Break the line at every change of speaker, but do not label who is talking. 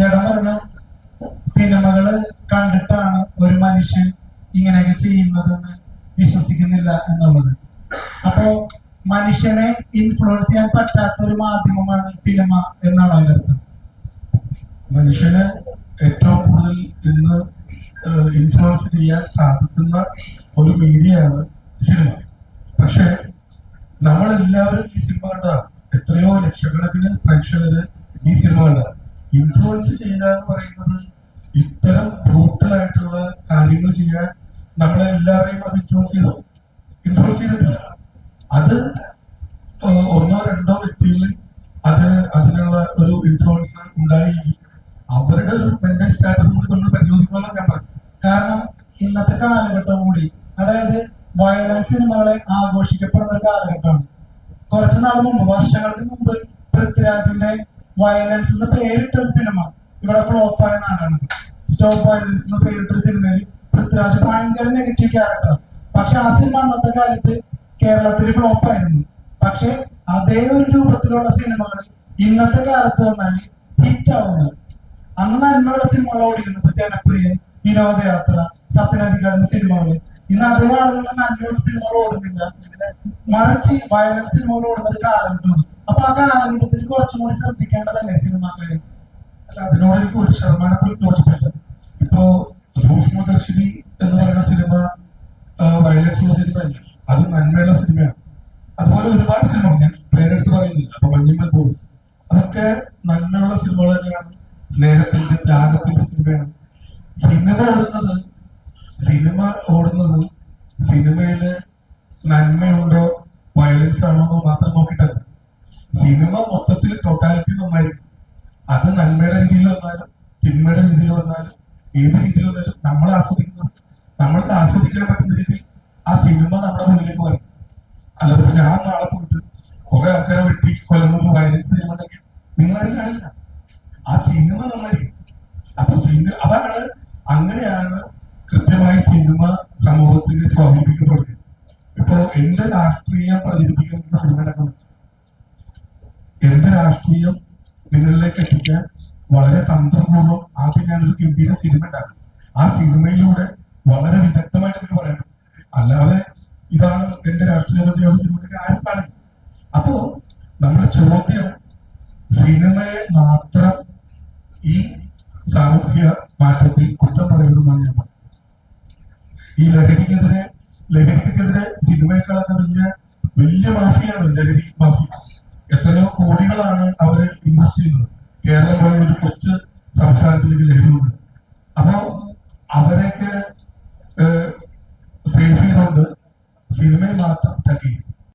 ചേട്ടൻ പറഞ്ഞു സിനിമകൾ കണ്ടിട്ടാണ് ഒരു മനുഷ്യൻ ഇങ്ങനെയൊക്കെ ചെയ്യുന്നതെന്ന് വിശ്വസിക്കുന്നില്ല എന്നുള്ളത്. അപ്പോ മനുഷ്യനെ ഇൻഫ്ലുവൻസ് ചെയ്യാൻ പറ്റാത്ത ഒരു മാധ്യമമാണ് സിനിമ എന്നാണ് അതിന്റെ അർത്ഥം.
മനുഷ്യന് ഏറ്റവും കൂടുതൽ ഇന്ന് ഇൻഫ്ലുവൻസ് ചെയ്യാൻ സാധിക്കുന്ന ഒരു മീഡിയയാണ് സിനിമ. പക്ഷെ നമ്മളെല്ലാവരും ഈ സിനിമ കണ്ടതാണ്. എത്രയോ ലക്ഷക്കണക്കിന് പ്രേക്ഷകര് ഈ സിനിമ കണ്ടതാണ്. ഇൻഫ്ലുവൻസ് ചെയ്യുക എന്ന് പറയുന്നത് ഇത്തരം ബ്രൂട്ടൽ ആയിട്ടുള്ള കാര്യങ്ങൾ ചെയ്യാൻ നമ്മളെ എല്ലാവരെയും അത് ഇൻഫ്ലുവൻസ് ചെയ്തോ. ഇൻഫ്ലുവൻസ് ചെയ്തിട്ടില്ല. അത് ഒന്നോ രണ്ടോ വ്യക്തികളിൽ അത് അതിനുള്ള ഒരു ഇൻഫ്ലുവൻസ് ഉണ്ടായി. അവരുടെ ഒരു മെന്റൽ സ്റ്റാറ്റസ് കൂടി നമ്മൾ പരിശോധിക്കണമെന്ന് ഞാൻ പറഞ്ഞു
കാരണം ഇന്നത്തെ കാലഘട്ടം കൂടി അതായത് വയലൻസ് നമ്മളെ ആഘോഷിക്കപ്പെടുന്ന കാലഘട്ടമാണ്. കുറച്ചു നാൾ മുമ്പ് വർഷങ്ങൾക്ക് മുമ്പ് പൃഥ്വിരാജിന്റെ വയലൻസ് എന്ന പേരിട്ട ഒരു സിനിമ ഇവിടെ ഫ്ലോപ്പ് ആയ നാടാണ് സ്റ്റോപ്പ് വയലൻസ് എന്ന പേരിട്ട ഒരു സിനിമയിൽ പൃഥ്വിരാജ് ഭയങ്കര നെഗറ്റീവ് ക്യാരക്ടർ പക്ഷെ ആ സിനിമ അന്നത്തെ കാലത്ത് കേരളത്തിൽ ഫ്ലോപ്പ് ആയിരുന്നു. പക്ഷെ അതേ ഒരു രൂപത്തിലുള്ള സിനിമകൾ ഇന്നത്തെ കാലത്ത് വന്നാൽ ഹിറ്റ് ആവുന്നത് അന്ന് നന്മയുള്ള സിനിമകൾ ഓടിയിരുന്നു ഇപ്പൊ ജനപ്രിയൻ വിനോദയാത്ര സത്യനന്ദിക്കാടുന്ന സിനിമകൾ ഇന്ന് അതേ ആളുകളുടെ നന്മയുള്ള സിനിമകൾ ഓടുന്നില്ല മറിച്ച് വയലൻസ് സിനിമകൾ ഓടുന്ന ഒരു കാലഘട്ടമാണ് അപ്പൊ ആ കാലഘട്ടത്തിൽ കുറച്ചുകൂടി ശ്രദ്ധിക്കേണ്ടതല്ലേ സിനിമകളെ
അല്ല അതിനോട് ഒരു ശതമാനം പോലും ഇപ്പോ സൂക്ഷ്മദർശിനി എന്ന് പറയുന്ന സിനിമ വയലൻസ് സിനിമ അല്ല? അത് നന്മയുള്ള സിനിമയാണ്. അതുപോലെ ഒരുപാട് സിനിമ ഞാൻ പേരെടുത്ത് പറയുന്നില്ല. അപ്പൊ മഞ്ഞമ്മൽ ബോയ്സ്. അതൊക്കെ നന്മയുള്ള സിനിമകൾ തന്നെയാണ്. സ്നേഹത്തിന്റെ ത്യാഗത്തിന്റെ സിനിമയാണ്. സിനിമ ഓടുന്നത് സിനിമ ഓടുന്നത് സിനിമയിൽ നന്മയുണ്ടോ വയലൻസ് ആണോ എന്ന് സിനിമ മൊത്തത്തിൽ ടോട്ടാലിറ്റി നന്നായിരിക്കും അത് നന്മയുടെ രീതിയിൽ വന്നാലും തിന്മയുടെ രീതിയിൽ വന്നാലും ഏത് രീതിയിൽ വന്നാലും നമ്മൾ ആസ്വദിക്കുന്നത് നമ്മൾക്ക് ആസ്വദിക്കാൻ പറ്റുന്ന രീതിയിൽ ആ സിനിമ നമ്മുടെ മുന്നിലേക്ക് വരും. അല്ലാതെ ഞാൻ നാളെ പോയിട്ട് കുറെ ആൾക്കാരെ വെട്ടി കൊല്ലുന്ന വയലൻസ് സിനിമ ഉണ്ടെങ്കിൽ നിങ്ങളാരും കാണില്ല. ആ സിനിമ നന്നായിരിക്കും. അപ്പൊ സിനിമ അതാണ് അങ്ങനെയാണ് കൃത്യമായി സിനിമ സമൂഹത്തിന് സ്വാധീനിക്കപ്പെടുന്നത്. ഇപ്പോ എന്റെ രാഷ്ട്രീയം പ്രചരിപ്പിക്കുന്ന സിനിമ എന്റെ രാഷ്ട്രീയം നിങ്ങളിലേക്ക് എത്തിക്കാൻ വളരെ തന്ത്രപൂർവം ആദ്യം ഒരു ഗംഭീര സിനിമ ഉണ്ടാക്കും. ആ സിനിമയിലൂടെ വളരെ വിദഗ്ധമായിട്ട് എനിക്ക് പറയണം അല്ലാതെ ഇതാണ് എന്റെ രാഷ്ട്രീയ പ്രതിരോധ സിനിമ ആരും കാണില്ല അപ്പോ നമ്മുടെ ചോദ്യം സിനിമയെ മാത്രം ഈ സാമൂഹ്യ മാറ്റത്തിൽ കുറ്റം പറയണമെന്നാണ് ഞാൻ പറയുന്നത് ഈ ലഹരിക്കെതിരെ ലഹരിക്കെതിരെ സിനിമയെക്കാളൊക്കെ വലിയ വലിയ മാഫിയാണ് ലഹരി മാഫിയ. എത്രയോ കോടികളാണ് അവർ ഇൻവെസ്റ്റ് ചെയ്യുന്നത്. കേരളം പോലെ ഒരു കൊച്ചു സംസ്ഥാനത്തിലേക്ക് ലഹരിയുണ്ട്